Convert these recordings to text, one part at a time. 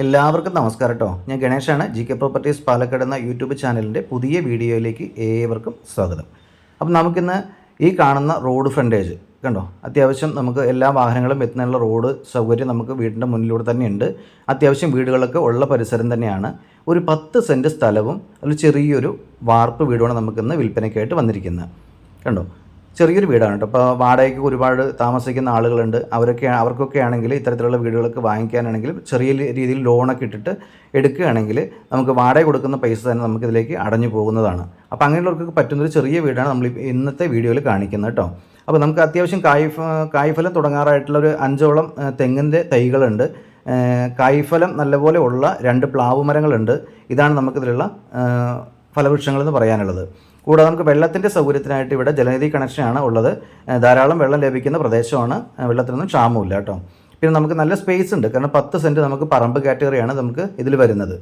എല്ലാവർക്കും നമസ്കാരം കേട്ടോ ഞാൻ ഗണേഷാണ്. ജി കെ പ്രോപ്പർട്ടീസ് പാലക്കാട് എന്ന യൂട്യൂബ് ചാനലിന്റെ പുതിയ വീഡിയോയിലേക്ക് ഏവർക്കും സ്വാഗതം. അപ്പം നമുക്കിന്ന് ഈ കാണുന്ന റോഡ് ഫ്രണ്ടേജ് കണ്ടോ? അത്യാവശ്യം നമുക്ക് എല്ലാ വാഹനങ്ങളും എത്തുന്നതിനുള്ള റോഡ് സൗകര്യം നമുക്ക് വീടിന്റെ മുന്നിലൂടെ തന്നെ ഉണ്ട് അത്യാവശ്യം വീടുകളൊക്കെ ഉള്ള പരിസരം തന്നെയാണ്. ഒരു പത്ത് സെന്റ് സ്ഥലവും ഒരു ചെറിയൊരു വാർപ്പ് വീടുമാണ് നമുക്കിന്ന് വിൽപ്പനയ്ക്കായിട്ട് വന്നിരിക്കുന്നത്. കണ്ടോ? ചെറിയൊരു വീടാണ് കേട്ടോ. അപ്പോൾ വാടകയ്ക്ക് ഒരുപാട് താമസിക്കുന്ന ആളുകളുണ്ട്. അവരൊക്കെ അവർക്കൊക്കെ ആണെങ്കിൽ ഇത്തരത്തിലുള്ള വീടുകളൊക്കെ വാങ്ങിക്കാനാണെങ്കിൽ ചെറിയ രീതിയിൽ ലോണൊക്കെ ഇട്ടിട്ട് എടുക്കുകയാണെങ്കിൽ നമുക്ക് വാടക കൊടുക്കുന്ന പൈസ തന്നെ നമുക്ക് ഇതിലേക്ക് അടഞ്ഞു പോകുന്നതാണ്. അപ്പോൾ അങ്ങനെയുള്ളവർക്കൊക്കെ പറ്റുന്നൊരു ചെറിയ വീടാണ് നമ്മൾ ഇന്നത്തെ വീഡിയോയിൽ കാണിക്കുന്നത് കേട്ടോ. അപ്പോൾ നമുക്ക് അത്യാവശ്യം കായ്ഫ കായ്ഫലം തുടങ്ങാറായിട്ടുള്ള ഒരു അഞ്ചോളം തെങ്ങിന്റെ തൈകളുണ്ട്. കായ്ഫലം നല്ലപോലെ ഉള്ള രണ്ട് പ്ലാവ് മരങ്ങളുണ്ട് ഇതാണ് നമുക്കിതിലുള്ള ഫലവൃക്ഷങ്ങളെന്ന് പറയാനുള്ളത്. കൂടാതെ നമുക്ക് വെള്ളത്തിന്റെ സൗകര്യത്തിനായിട്ട് ഇവിടെ ജലനിധി കണക്ഷനാണ് ഉള്ളത്. ധാരാളം വെള്ളം ലഭിക്കുന്ന പ്രദേശമാണ്. വെള്ളത്തിനൊന്നും ക്ഷാമമില്ല കേട്ടോ. പിന്നെ നമുക്ക് നല്ല സ്പേസ് ഉണ്ട്. കാരണം പത്ത് സെന്റ് നമുക്ക് പറമ്പ് കാറ്റഗറിയാണ് നമുക്ക് ഇതിൽ വരുന്നത്.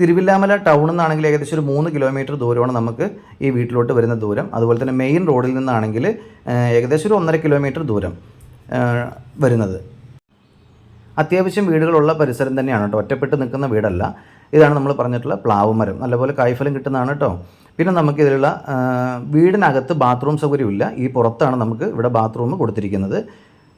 തിരുവില്ലാമല ടൗണിൽ നിന്നാണെങ്കിൽ ഏകദേശം ഒരു മൂന്ന് കിലോമീറ്റർ ദൂരമാണ് നമുക്ക് ഈ വീട്ടിലോട്ട് വരുന്ന ദൂരം. അതുപോലെ തന്നെ മെയിൻ റോഡിൽ നിന്നാണെങ്കിൽ ഏകദേശം ഒരു ഒന്നര കിലോമീറ്റർ ദൂരം വരുന്നത്. അത്യാവശ്യം വീടുകളുള്ള പരിസരം തന്നെയാണ് കേട്ടോ. ഒറ്റപ്പെട്ട് നിൽക്കുന്ന വീടല്ല. ഇതാണ് നമ്മൾ പറഞ്ഞിട്ടുള്ള പ്ലാവ് മരം. നല്ലപോലെ കായ്ഫലം കിട്ടുന്നതാണ് കേട്ടോ പിന്നെ നമുക്കിതിലുള്ള വീടിനകത്ത് ബാത്റൂം സൗകര്യമില്ല. ഈ പുറത്താണ് നമുക്ക് ഇവിടെ ബാത്റൂം കൊടുത്തിരിക്കുന്നത്.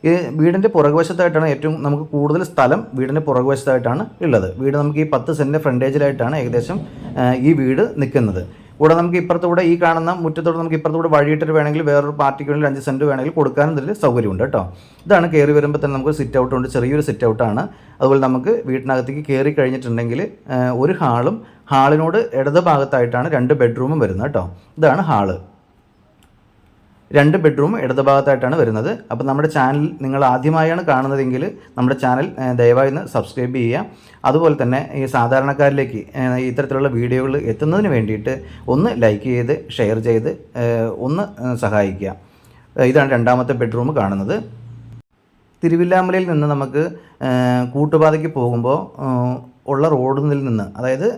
ഈ വീടിന്റെ പുറകുവശത്തായിട്ടാണ് ഏറ്റവും നമുക്ക് കൂടുതൽ സ്ഥലം വീടിന്റെ പുറകുവശത്തായിട്ടാണ് ഉള്ളത്. വീട് നമുക്ക് ഈ പത്ത് സെന്റിന്റെ ഫ്രണ്ടേജിലായിട്ടാണ് ഏകദേശം ഈ വീട് നിൽക്കുന്നത്. കൂടെ നമുക്ക് ഇപ്പുറത്തൂടെ ഈ കാണുന്ന മുറ്റത്തോടെ നമുക്ക് ഇപ്പുറത്തൂടെ വഴിയിട്ടിട്ട് വേണമെങ്കിൽ വേറൊരു പാർട്ടിക്ക് വേണമെങ്കിൽ അഞ്ച് സെന്റ് വേണമെങ്കിൽ കൊടുക്കാനും ഇതിൽ സൗകര്യമുണ്ട് കേട്ടോ. ഇതാണ് കയറി വരുമ്പോൾ തന്നെ നമുക്ക് സിറ്റ് ഔട്ട് ഉണ്ട്. ചെറിയൊരു സിറ്റ് ഔട്ടാണ് അതുപോലെ നമുക്ക് വീട്ടിനകത്തേക്ക് കയറി കഴിഞ്ഞിട്ടുണ്ടെങ്കിൽ ഒരു ഹാളും ഹാളിനോട് ഇടത് ഭാഗത്തായിട്ടാണ് രണ്ട് ബെഡ്റൂമും വരുന്നത് കേട്ടോ. ഇതാണ് ഹാൾ. രണ്ട് ബെഡ്റൂം ഇടത് ഭാഗത്തായിട്ടാണ് വരുന്നത്. അപ്പോൾ നമ്മുടെ ചാനൽ നിങ്ങൾ ആദ്യമായാണ് കാണുന്നതെങ്കിൽ നമ്മുടെ ചാനൽ ദയവായി ഒന്ന് സബ്സ്ക്രൈബ് ചെയ്യുക. അതുപോലെ തന്നെ ഈ സാധാരണക്കാരിലേക്ക് ഇത്തരത്തിലുള്ള വീഡിയോകൾ എത്തുന്നതിന് വേണ്ടിയിട്ട് ഒന്ന് ലൈക്ക് ചെയ്ത് ഷെയർ ചെയ്ത് ഒന്ന് സഹായിക്കുക. ഇതാണ് രണ്ടാമത്തെ ബെഡ്റൂം കാണുന്നത്. തിരുവില്ലാമലയിൽ നിന്ന് നമുക്ക് കൂട്ടുപാതയ്ക്ക് പോകുമ്പോൾ ഉള്ള റോഡിൽ നിന്ന് അതായത്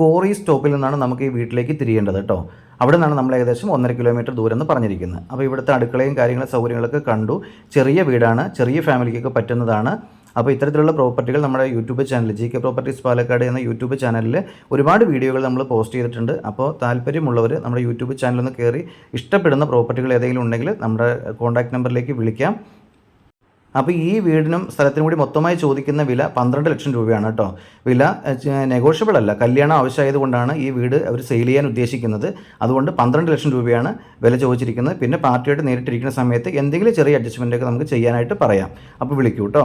കോറി സ്റ്റോപ്പിൽ നിന്നാണ് നമുക്ക് ഈ വീട്ടിലേക്ക് തിരിയേണ്ടത് കേട്ടോ. അവിടെ നിന്നാണ് നമ്മൾ ഏകദേശം ഒന്നര കിലോമീറ്റർ ദൂരം എന്ന് പറഞ്ഞിരിക്കുന്നത്. അപ്പോൾ ഇവിടുത്തെ അടുക്കളയും കാര്യങ്ങളും സൗകര്യങ്ങളൊക്കെ കണ്ടു. ചെറിയ വീടാണ് ചെറിയ ഫാമിലിക്കൊക്കെ പറ്റുന്നതാണ്. അപ്പോൾ ഇത്തരത്തിലുള്ള പ്രോപ്പർട്ടികൾ നമ്മുടെ YouTube channel G K properties Palakkad എന്ന യൂട്യൂബ് ചാനലിൽ ഒരുപാട് വീഡിയോകൾ നമ്മൾ പോസ്റ്റ് ചെയ്തിട്ടുണ്ട്. അപ്പോൾ താല്പര്യമുള്ളവർ നമ്മുടെ യൂട്യൂബ് ചാനലൊന്ന് കയറി ഇഷ്ടപ്പെടുന്ന പ്രോപ്പർട്ടികൾ ഏതെങ്കിലും ഉണ്ടെങ്കിൽ നമ്മുടെ കോൺടാക്ട് നമ്പറിലേക്ക് വിളിക്കാം. അപ്പോൾ ഈ വീടിനും സ്ഥലത്തിനും കൂടി മൊത്തമായി ചോദിക്കുന്ന വില പന്ത്രണ്ട് ലക്ഷം രൂപയാണ് കേട്ടോ. വില നെഗോഷ്യബിൾ അല്ല. കല്യാണം ആവശ്യമായതുകൊണ്ടാണ് ഈ വീട് അവർ സെയിൽ ചെയ്യാൻ ഉദ്ദേശിക്കുന്നത്. അതുകൊണ്ട് പന്ത്രണ്ട് ലക്ഷം രൂപയാണ് വില ചോദിച്ചിരിക്കുന്നത്. പിന്നെ പാർട്ടിയായിട്ട് നേരിട്ടിരിക്കുന്ന സമയത്ത് എന്തെങ്കിലും ചെറിയ അഡ്ജസ്റ്റ്മെന്റ് ഒക്കെ നമുക്ക് ചെയ്യാനായിട്ട് പറയാം. അപ്പോൾ വിളിക്കൂ കേട്ടോ.